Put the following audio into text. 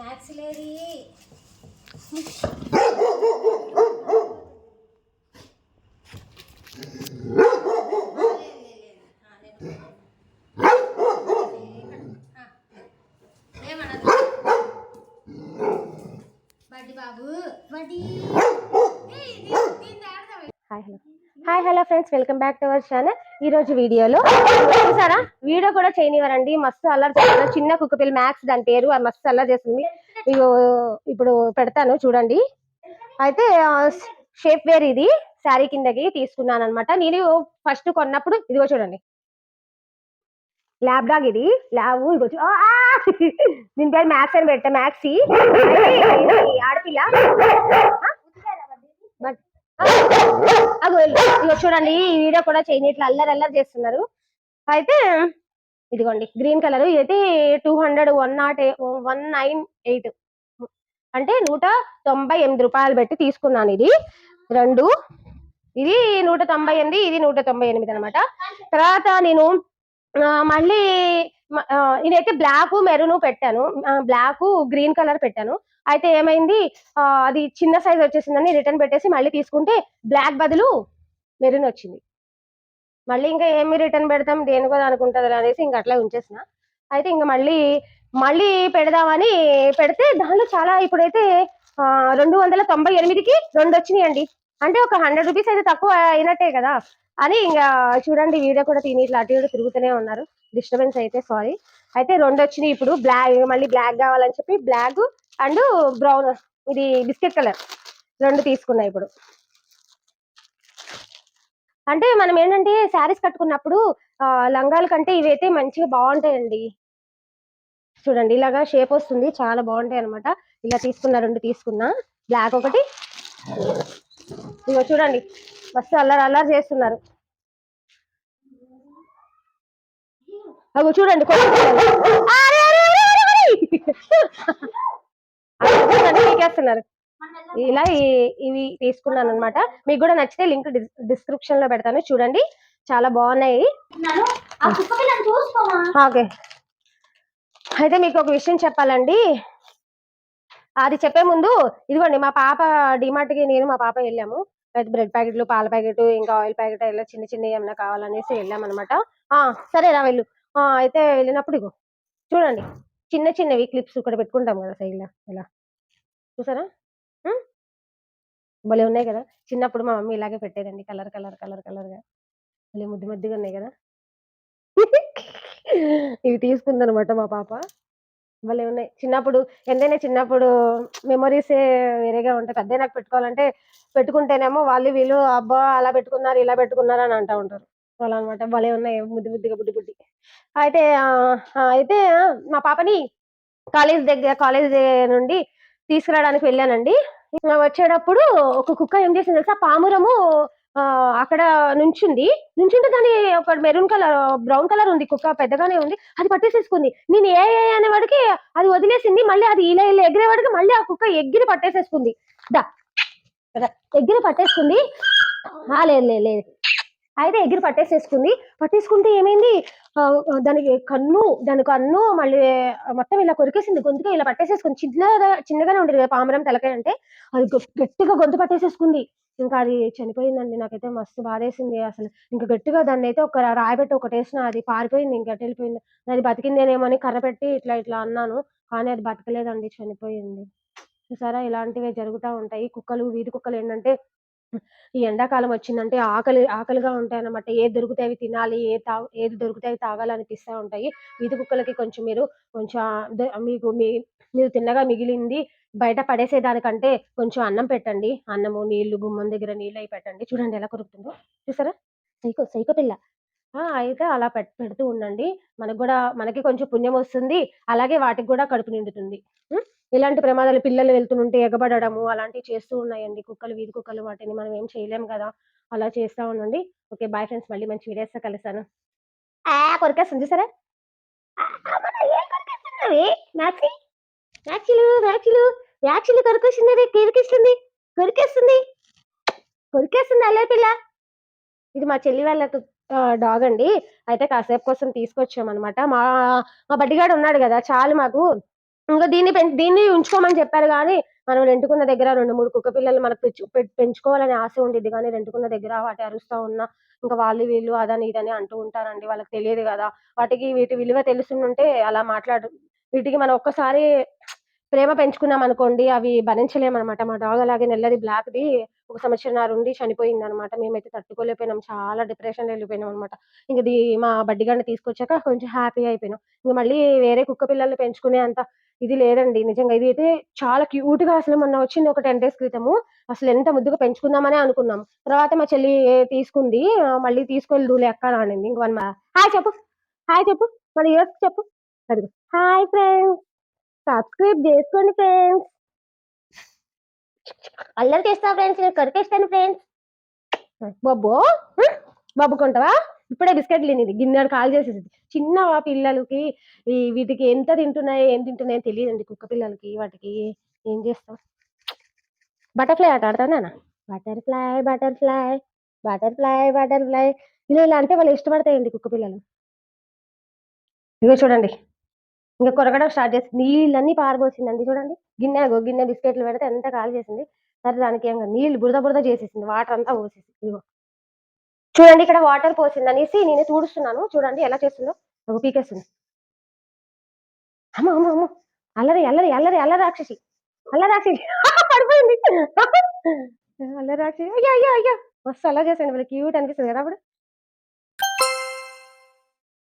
Maths లేది బాబు buddy hi hello. Hi hello friends welcome back to our channel. ఈ రోజు వీడియోలో చూసారా? వీడియో కూడా చేయనివ్వరండి. మస్తు అల్లరి చేస్తున్నారు. చిన్న కుక్క పిల్ల మ్యాక్స్ దాని పేరు అది మస్తు అల్లరి చేస్తుంది. ఇప్పుడు పెడతాను చూడండి. అయితే షేప్ వేర్ ఇది శారీ కిందకి తీసుకున్నాను అనమాట నేను ఫస్ట్ కొన్నప్పుడు ఇదిగో చూడండి. ల్యాబ్ డాగ్ ఇది. ల్యాబ్ ఆ! దీని పేరు మ్యాక్స్ అని పెట్టా మ్యాక్సీ ఆడపిల్ల. బట్ ఇగో చూడండి ఈ వీడియో కూడా చేయండి. ఇట్లా అల్లరి అల్లరి చేస్తున్నారు. అయితే ఇదిగోండి గ్రీన్ కలర్. అయితే two hundred one not one nine eight. అంటే నూట తొంభై ఎనిమిది రూపాయలు పెట్టి తీసుకున్నాను ఇది. రెండు ఇది నూట తొంభై ఎనిమిది ఇది నూట తొంభై ఎనిమిది అనమాట. తర్వాత నేను ఆ, మళ్ళీ నేనైతే బ్లాక్ మెరూన్ పెట్టాను. బ్లాక్ గ్రీన్ కలర్ పెట్టాను. అయితే ఏమైంది? అది చిన్న సైజ్ వచ్చేసిందని రిటర్న్ పెట్టేసి మళ్ళీ తీసుకుంటే బ్లాక్ బదులు మెరూన్ వచ్చింది. మళ్ళీ ఇంకా ఏమి రిటర్న్ పెడతాం? దేనికో అనుకుంటుంది అనేసి ఇంకా అట్లా ఉంచేసిన. అయితే ఇంకా మళ్ళీ మళ్ళీ పెడదామని పెడితే దానిలో చాలా ఇప్పుడైతే రెండు వందల తొంభై ఎనిమిదికి రెండు వచ్చినాయి అండి అంటే ఒక హండ్రెడ్ రూపీస్ అయితే తక్కువ అయినట్టే కదా? అని ఇంకా చూడండి వీడియో కూడా తిని ఇట్లా అటు ఇటు తిరుగుతూనే ఉన్నారు. డిస్టర్బెన్స్ అయితే సారీ. అయితే రెండు వచ్చినాయి ఇప్పుడు. బ్లాక్ మళ్ళీ బ్లాక్ కావాలని చెప్పి బ్లాక్ అండ్ బ్రౌన్ ఇది బిస్కెట్ కలర్. రెండు తీసుకున్నా ఇప్పుడు. అంటే మనం ఏంటంటే శారీస్ కట్టుకున్నప్పుడు లంగాల కంటే ఇవైతే మంచిగా బాగుంటాయండి. చూడండి ఇలాగా షేప్ వస్తుంది. చాలా బాగుంటాయి అనమాట ఇలా తీసుకున్నా రెండు తీసుకున్నా. బ్లాక్ ఒకటి. ఇగో చూడండి మస్తు అల్లరి అల్లరి చేస్తున్నారు. అగో చూడండి చేస్తున్నారు. ఇలా ఇవి తీసుకున్నాను అనమాట మీకు కూడా నచ్చితే లింక్ డిస్క్రిప్షన్లో పెడతాను. చూడండి చాలా బాగున్నాయి. ఓకే. అయితే మీకు ఒక విషయం చెప్పాలండి. అది చెప్పే ముందు ఇదిగోండి మా పాప డిమార్ట్కి నేను మా పాప వెళ్ళాము. అయితే బ్రెడ్ ప్యాకెట్లు పాల ప్యాకెట్ ఇంకా ఆయిల్ ప్యాకెట్ ఇలా చిన్న చిన్న ఏమైనా కావాలనేసి వెళ్ళాము అనమాట సరే రా వెళ్ళు. అయితే వెళ్ళినప్పుడు ఇగో చూడండి చిన్న చిన్నవి క్లిప్స్ ఇక్కడ పెట్టుకుంటాం కదా సైడ్లో ఇలా. చూసారా? భలే ఉన్నాయి కదా! చిన్నప్పుడు మా మమ్మీ ఇలాగే పెట్టేదండి. కలర్ కలర్ కలర్ కలర్గా భలే ముద్దు ముద్దుగా ఉన్నాయి కదా! ఇవి తీసుకుందనమాట మా పాప. భలే ఉన్నాయి. చిన్నప్పుడు ఎంతైనా చిన్నప్పుడు మెమరీస్ వేరేగా ఉంటాయి పెద్ద నాకు పెట్టుకోవాలంటే పెట్టుకుంటేనేమో వాళ్ళు వీళ్ళు అబ్బా! అలా పెట్టుకున్నారు ఇలా పెట్టుకున్నారు అని అంటూ ఉంటారు. వాళ్ళు అనమాట. భలే ఉన్నాయి. ముద్ది ముద్దుగా బుడ్డి బుడ్డి. అయితే అయితే మా పాపని కాలేజ్ దగ్గర కాలేజ్ నుండి తీసుకురావడానికి వెళ్ళానండి. వచ్చేటప్పుడు ఒక కుక్క ఏం చేసింది తెలుసా? పామురము అక్కడ నుంచింది. నుంచుంటే దాని ఒక మెరూన్ కలర్ బ్రౌన్ కలర్ ఉంది. కుక్క పెద్దగానే ఉంది. అది పట్టేసేసుకుంది. నేను ఏ ఏ అనేవాడికి అది వదిలేసింది. మళ్ళీ అది ఇలా ఇలా ఎగిరేవాడికి మళ్ళీ ఆ కుక్క ఎగిరి పట్టేసేసుకుంది. దా రా, ఎగిరి పట్టేసుకుంది. ఆ, లేదు లేదు. అయితే ఎగిరి పట్టేసేసుకుంది. పట్టేసుకుంటే ఏమైంది? దానికి కన్ను దాని కన్ను మళ్ళీ మొత్తం ఇలా కొరికేసింది. గొంతుగా ఇలా పట్టేసేసుకుంది. చిన్నగా చిన్నగానే ఉండేది కదా పామరం తెలకాయ అంటే. అది గట్టిగా గొంతు పట్టేసేసుకుంది. ఇంకా అది చనిపోయిందండి. నాకైతే మస్తు బాధేసింది అసలు. ఇంకా గట్టిగా దాన్ని అయితే ఒక రాయి పెట్టి ఒకటి వేసిన అది పారిపోయింది. ఇంకా వెళ్ళిపోయింది. అది బతికిందేనేమో అని కర్ర పెట్టి ఇట్లా ఇట్లా అన్నాను. కానీ అది బతకలేదండి. చనిపోయింది. చూసారా? ఇలాంటివి జరుగుతూ ఉంటాయి. కుక్కలు వీధి కుక్కలు ఏంటంటే ఈ ఎండాకాలం వచ్చిందంటే ఆకలి ఆకలిగా ఉంటాయి అన్నమాట ఏది దొరికితే అవి తినాలి ఏ తా ఏది దొరికితే అవి తాగాలనిపిస్తూ ఉంటాయి. వీధి కుక్కలకి కొంచెం మీరు కొంచెం మీకు మీ మీరు తిన్నగా మిగిలింది బయట పడేసేదానికంటే కొంచెం అన్నం పెట్టండి. అన్నము నీళ్ళు గుమ్మం దగ్గర నీళ్ళు అవి పెట్టండి. చూడండి ఎలా కొరుకుతుందో. చూసారా? సైకో సైకో పిల్ల. ఆ, అయితే అలా పెట్ పెడుతూ ఉండండి. మనకు కూడా మనకి కొంచెం పుణ్యం వస్తుంది. అలాగే వాటికి కూడా కడుపు నిండుతుంది. ఇలాంటి ప్రమాదాలు పిల్లలు వెళ్తుంటే ఎగబడము అలాంటివి చేస్తూ ఉన్నాయండి. కుక్కలు వీధి కుక్కలు వాటిని మనం ఏం చేయలేం కదా! అలా చేస్తూ ఉండండి. ఓకే. Bye friends. మళ్ళీ మంచి వీడియోస్ కలుస్తాను. ఆ! కొరికేస్తుంది చూసారా? ఆ, అమ్మా, ఏం కొరికేస్తున్నవి? నాచి నాచులు నాచులు కొరికేస్తుంది. కొరికేస్తుంది. కొరికేస్తుంది అల్లే పిల్ల. ఇది మా చెల్లి వాళ్ళ డాగ్ అండి. అయితే కాసేపు కోసం తీసుకొచ్చామన్నమాట. మా మా బడ్డిగాడు ఉన్నాడు కదా చాలు మాకు. ఇంకా దీన్ని పెం- దీన్ని ఉంచుకోమని చెప్పారు కానీ మనం రెంటుకున్న దగ్గర రెండు మూడు కుక్క పిల్లలు మనకు పెంచు పె- పెంచుకోవాలని ఆశ ఉండిద్ది కానీ రెంటుకున్న దగ్గర వాటి అరుస్తా ఉన్నా ఇంకా వాళ్ళు వీళ్ళు అదని ఇదని అంటూ ఉంటారండి. వాళ్ళకి తెలియదు కదా. వాటికి వీటి విలువ తెలుసుంటే అలా మాట్లాడు వీటికి మనం ఒక్కసారి ప్రేమ పెంచుకున్నాం అనుకోండి అవి భరించలేమన్నమాట. మా డాగ్ అలాగే నెల్లది బ్లాక్ది. ఒక సంవత్సరంన్నర ఉండి చనిపోయింది అనమాట మేమైతే తట్టుకోలేకపోయినాం. చాలా డిప్రెషన్ వెళ్ళిపోయినాం అనమాట. ఇంక ఇది మా గంట తీసుకొచ్చాక కొంచెం హ్యాపీ అయిపోయినాం. ఇంక మళ్ళీ వేరే కుక్క పిల్లల్ని పెంచుకునే అంత ఇది లేదండి. నిజంగా ఇది అయితే చాలా క్యూట్గా అసలు మొన్న వచ్చింది ఒక టెన్ డేస్ క్రితము. అసలు ఎంత ముద్దుగా పెంచుకుందామని అనుకున్నాం. తర్వాత మా చెల్లి తీసుకుంది మళ్ళీ తీసుకెళ్ళి ఎక్కడ అనింది. ఇంక వన్ హాయ్ చెప్పు. హాయ్ చెప్పు. మన ఇయర్స్ చెప్పు. అదిగో. Hi friends. సబ్స్క్రైబ్ చేసుకోండి ఫ్రెండ్స్. అల్లరి చేస్తా ఫ్రెండ్స్ నేను కరికేస్తాను ఫ్రెండ్స్ బాబు బాబుకుంటావా ఇప్పుడే బిస్కెట్ లేనిది గిన్నెడు కాల్ చేసేది చిన్న పిల్లలకి ఈ వీటికి ఎంత తింటున్నాయో ఏం తింటున్నాయో తెలియదండి కుక్క పిల్లలకి వాటికి. ఏం చేస్తాం? బటర్ఫ్లై ఆట ఆడతానా బటర్ఫ్లై బటర్ఫ్లై బటర్ఫ్లై బటర్ఫ్లై. ఇలా ఇలా అంటే వాళ్ళు ఇష్టపడతాయండి కుక్క పిల్లలు. ఇగో చూడండి. ఇంకా కొరగడం స్టార్ట్ చేసింది నీళ్ళన్నీ పారబోసిందండి చూడండి. గిన్నె గిన్నె బిస్కెట్లు పెడితే ఎంత కాల్ చేసింది. సరే దానికి ఏం నీళ్ళు బురద బురద చేసేసింది వాటర్ అంతా పోసేసి ఇదిగో. చూడండి ఇక్కడ వాటర్ పోసింది అనేసి నేను తుడుస్తున్నాను. చూడండి ఎలా చేస్తుందో. ఒక పీకేస్తుంది. అమ్మ అమ్మ అమ్మ. అల్లరి అల్లరి అల్లరి అల్ల రాక్షసి. అల్ల రాక్షసి. పడిపోయింది. అల్ల రాక్షసి. అయ్యో అయ్యో అయ్యో. మస్తు అలా చేసాను వీళ్ళకి క్యూట్ అనిపిస్తుంది కదా అప్పుడు.